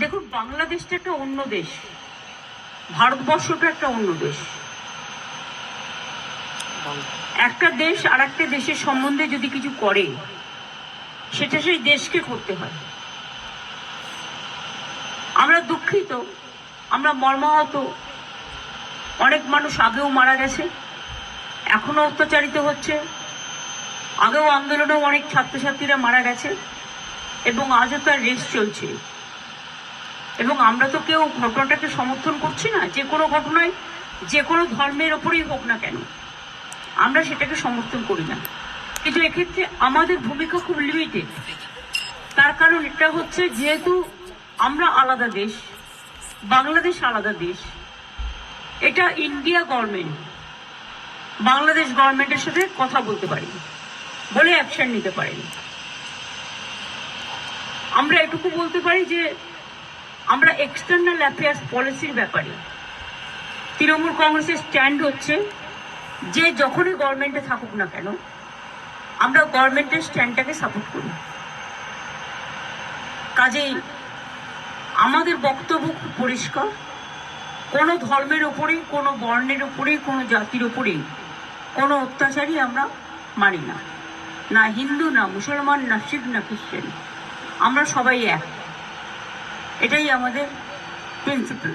দেখুন, বাংলাদেশটা একটা অন্য দেশ। ভারতবর্ষটা একটা অন্য দেশ। একটা দেশ আর একটা দেশের সম্বন্ধে যদি কিছু করে, সেটা সেই দেশকে করতে হয়। আমরা দুঃখিত, আমরা মর্মাহত। অনেক মানুষ আগেও মারা গেছে এখনও অত্যাচারিত হচ্ছে। আগেও আন্দোলনেও অনেক ছাত্রছাত্রীরা মারা গেছে, এবং আজও তার রেস চলছে। এবং আমরা তো কেউ ঘটনাটাকে সমর্থন করছি না, যে কোনো ঘটনায়, যে কোনো ধর্মের ওপরেই হোক না কেন, আমরা সেটাকে সমর্থন করি না। কিন্তু এক্ষেত্রে আমাদের ভূমিকা খুব লিমিটেড তার কারণ এটা হচ্ছে যেহেতু আমরা আলাদা দেশ, বাংলাদেশ আলাদা দেশ, এটা ইন্ডিয়া গভর্নমেন্ট, বাংলাদেশ গভর্নমেন্টের সাথে কথা বলতে পারি বলে অ্যাকশন নিতে পারেনি। আমরা এটুকু বলতে পারি যে আমরা এক্সটার্নাল অ্যাফেয়ার্স পলিসির ব্যাপারে তৃণমূল কংগ্রেসের স্ট্যান্ড হচ্ছে যে যখনই গভর্নমেন্টে থাকুক না কেন, আমরা গভর্নমেন্টের স্ট্যান্ডটাকে সাপোর্ট করি। কাজেই আমাদের বক্তব্য খুব পরিষ্কার, কোনো ধর্মের ওপরেই কোনো বর্ণের ওপরেই কোনো জাতির ওপরেই কোনো অত্যাচারই আমরা মানি না। না হিন্দু, না মুসলমান, না শিখ, না খ্রিস্টান। আমরা সবাই এক। এটাই আমাদের প্রিন্সিপাল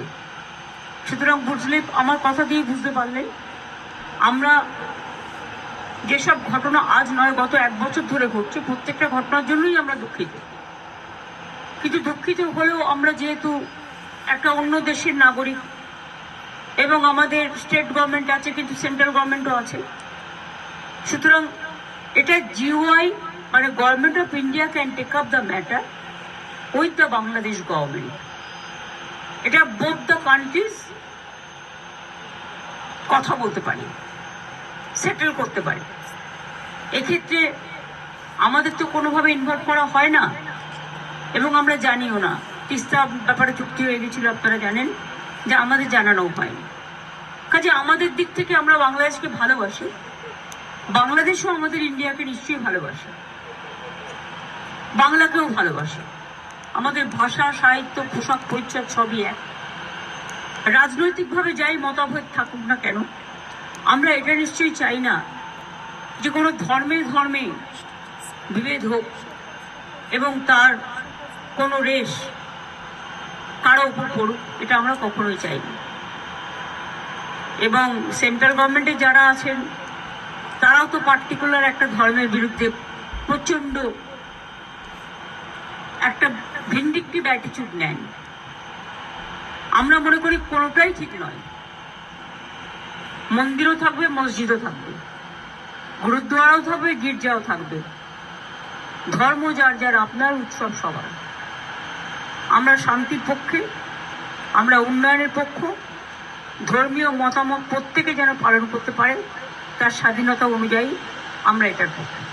সুতরাং। বুঝলে আমার কথা দিয়ে বুঝতে পারলেন আমরা যেসব ঘটনা আজ নয়, গত এক বছর ধরে ঘটছে, প্রত্যেকটা ঘটনার জন্যই আমরা দুঃখিত। কিন্তু দুঃখিত হলেও আমরা যেহেতু একটা অন্য দেশের নাগরিক এবং আমাদের স্টেট গভর্নমেন্ট আছে, কিন্তু সেন্ট্রাল গভর্নমেন্টও আছে। সুতরাং এটা জিওআই মানে government of India can take up the matter with the Bangladesh government এটা বোথ দ্য কান্ট্রিজ কথা বলতে পারি সেটেল করতে পারি। এক্ষেত্রে আমাদের তো কোনোভাবে ইনভলভ করা হয় না, এবং আমরা জানিও না। তিস্তা ব্যাপারে চুক্তি হয়ে গেছিল, আপনারা জানেন, যে আমাদের জানানো হয়নি কাজে আমাদের দিক থেকে আমরা বাংলাদেশকে ভালোবাসি। বাংলাদেশও আমাদের ইন্ডিয়াকে নিশ্চয়ই ভালোবাসে। বাংলাকেও ভালোবাসে। আমাদের ভাষা, সাহিত্য, পোশাক, পরিচ্ছদ সবই এক। রাজনৈতিকভাবে যাই মতাভেদ থাকুক না কেন, আমরা এটা নিশ্চয়ই চাই না যে কোনো ধর্মে ধর্মে বিভেদ হোক এবং তার কোনো রেশ কারও উপর পড়ুক, এটা আমরা কখনোই চাই না। এবং সেন্ট্রাল গভর্নমেন্টে যারা আছেন, তারাও তো পার্টিকুলার একটা ধর্মের বিরুদ্ধে প্রচণ্ড একটা ভিন্ডিকটিভ অ্যাটিচিউড নেন। আমরা মনে করি কোনোটাই ঠিক নয়। মন্দিরও থাকবে, মসজিদও থাকবে। গুরুদ্বারাও থাকবে, গির্জাও থাকবে। ধর্ম যার যার, আপনার উৎসব সবার। আমরা শান্তির পক্ষে, আমরা উন্নয়নের পক্ষ, ধর্মীয় মতামত প্রত্যেকে যেন পালন করতে পারে, তার স্বাধীনতা অনুযায়ী আমরা এটার পক্ষে।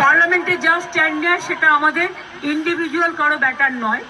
পার্লামেন্টে যা স্ট্যান্ড নেয় সেটা আমাদের ইন্ডিভিজুয়াল কারও ব্যাটার নয়।